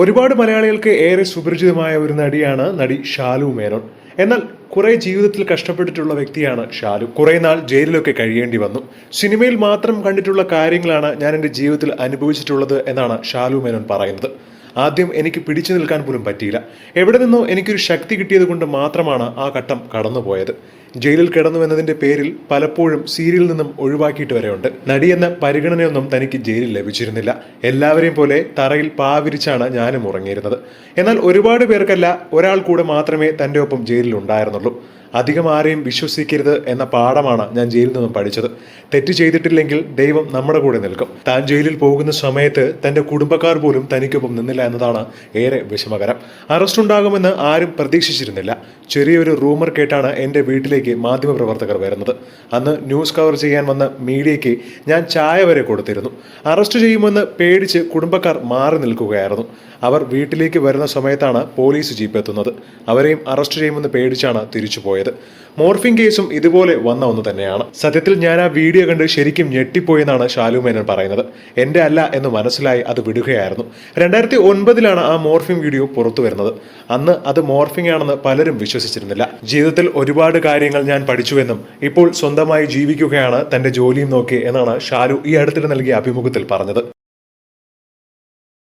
ഒരുപാട് മലയാളികൾക്ക് ഏറെ സുപരിചിതമായ ഒരു നടിയാണ് നടി ഷാലു മേനോൻ. എന്നാൽ കുറെ ജീവിതത്തിൽ കഷ്ടപ്പെട്ടിട്ടുള്ള വ്യക്തിയാണ് ഷാലു. കുറെ നാൾ ജയിലിലൊക്കെ കഴിയേണ്ടി വന്നു. സിനിമയിൽ മാത്രം കണ്ടിട്ടുള്ള കാര്യങ്ങളാണ് ഞാൻ എന്റെ ജീവിതത്തിൽ അനുഭവിച്ചിട്ടുള്ളത് എന്നാണ് ഷാലു മേനോൻ പറയുന്നത്. ആദ്യം എനിക്ക് പിടിച്ചു നിൽക്കാൻ പോലും പറ്റിയില്ല. എവിടെ നിന്നോ എനിക്കൊരു ശക്തി കിട്ടിയത് കൊണ്ട് മാത്രമാണ് ആ ഘട്ടം കടന്നുപോയത്. ജയിലിൽ കിടന്നു എന്നതിന്റെ പേരിൽ പലപ്പോഴും സീരിയലിൽ നിന്നും ഒഴിവാക്കിയിട്ട് വരെയുണ്ട്. നടിയെന്ന പരിഗണനയൊന്നും തനിക്ക് ജയിലിൽ ലഭിച്ചിരുന്നില്ല. എല്ലാവരെയും പോലെ തറയിൽ പാവിരിച്ചാണ് ഞാനും ഉറങ്ങിയിരുന്നത്. എന്നാൽ ഒരുപാട് പേർക്കല്ല ഒരാൾ കൂടെ മാത്രമേ തന്റെ ഒപ്പം ജയിലിൽ ഉണ്ടായിരുന്നുള്ളൂ. അധികം ആരെയും വിശ്വസിക്കരുത് എന്ന പാഠമാണ് ഞാൻ ജയിലിൽ നിന്നും പഠിച്ചത്. തെറ്റ് ചെയ്തിട്ടില്ലെങ്കിൽ ദൈവം നമ്മുടെ കൂടെ നിൽക്കും. താൻ ജയിലിൽ പോകുന്ന സമയത്ത് തന്റെ കുടുംബക്കാർ പോലും തനിക്കൊപ്പം നിന്നില്ല എന്നതാണ് ഏറെ വിഷമകരം. അറസ്റ്റ് ഉണ്ടാകുമെന്ന് ആരും പ്രതീക്ഷിച്ചിരുന്നില്ല. ചെറിയൊരു റൂമർ കേട്ടാണ് എന്റെ വീട്ടിലേക്ക് മാധ്യമപ്രവർത്തകർ വരുന്നത്. അന്ന് ന്യൂസ് കവർ ചെയ്യാൻ വന്ന മീഡിയയ്ക്ക് ഞാൻ ചായ വരെ കൊടുത്തിരുന്നു. അറസ്റ്റ് ചെയ്യുമെന്ന് പേടിച്ച് കുടുംബക്കാർ മാറി നിൽക്കുകയായിരുന്നു. അവർ വീട്ടിലേക്ക് വരുന്ന സമയത്താണ് പോലീസ് ജീപ്പ് എത്തുന്നത് അവരെയും അറസ്റ്റ് ചെയ്യുമെന്ന് പേടിച്ചാണ് തിരിച്ചു പോയത്. മോർഫിംഗ് കേസും ഇതുപോലെ വന്ന ഒന്ന് തന്നെയാണ്. സത്യത്തിൽ ഞാൻ ആ വീഡിയോ കണ്ട് ശരിക്കും ഞെട്ടിപ്പോയെന്നാണ് ഷാലു മേനോൻ പറയുന്നത്. എന്റെ അല്ല എന്ന് മനസ്സിലായി അത് വിടുകയായിരുന്നു. രണ്ടായിരത്തി ഒൻപതിലാണ് ആ മോർഫിംഗ് വീഡിയോ പുറത്തു വരുന്നത്. അന്ന് അത് മോർഫിംഗ് ആണെന്ന് പലരും വിശ്വസിച്ചിരുന്നില്ല. ജീവിതത്തിൽ ഒരുപാട് കാര്യങ്ങൾ ഞാൻ പഠിച്ചുവെന്നും ഇപ്പോൾ സ്വന്തമായി ജീവിക്കുകയാണ് തന്റെ ജോലിയും നോക്കി എന്നാണ് ഷാലു ഈ അടുത്തിടെ നൽകിയ അഭിമുഖത്തിൽ പറഞ്ഞത്.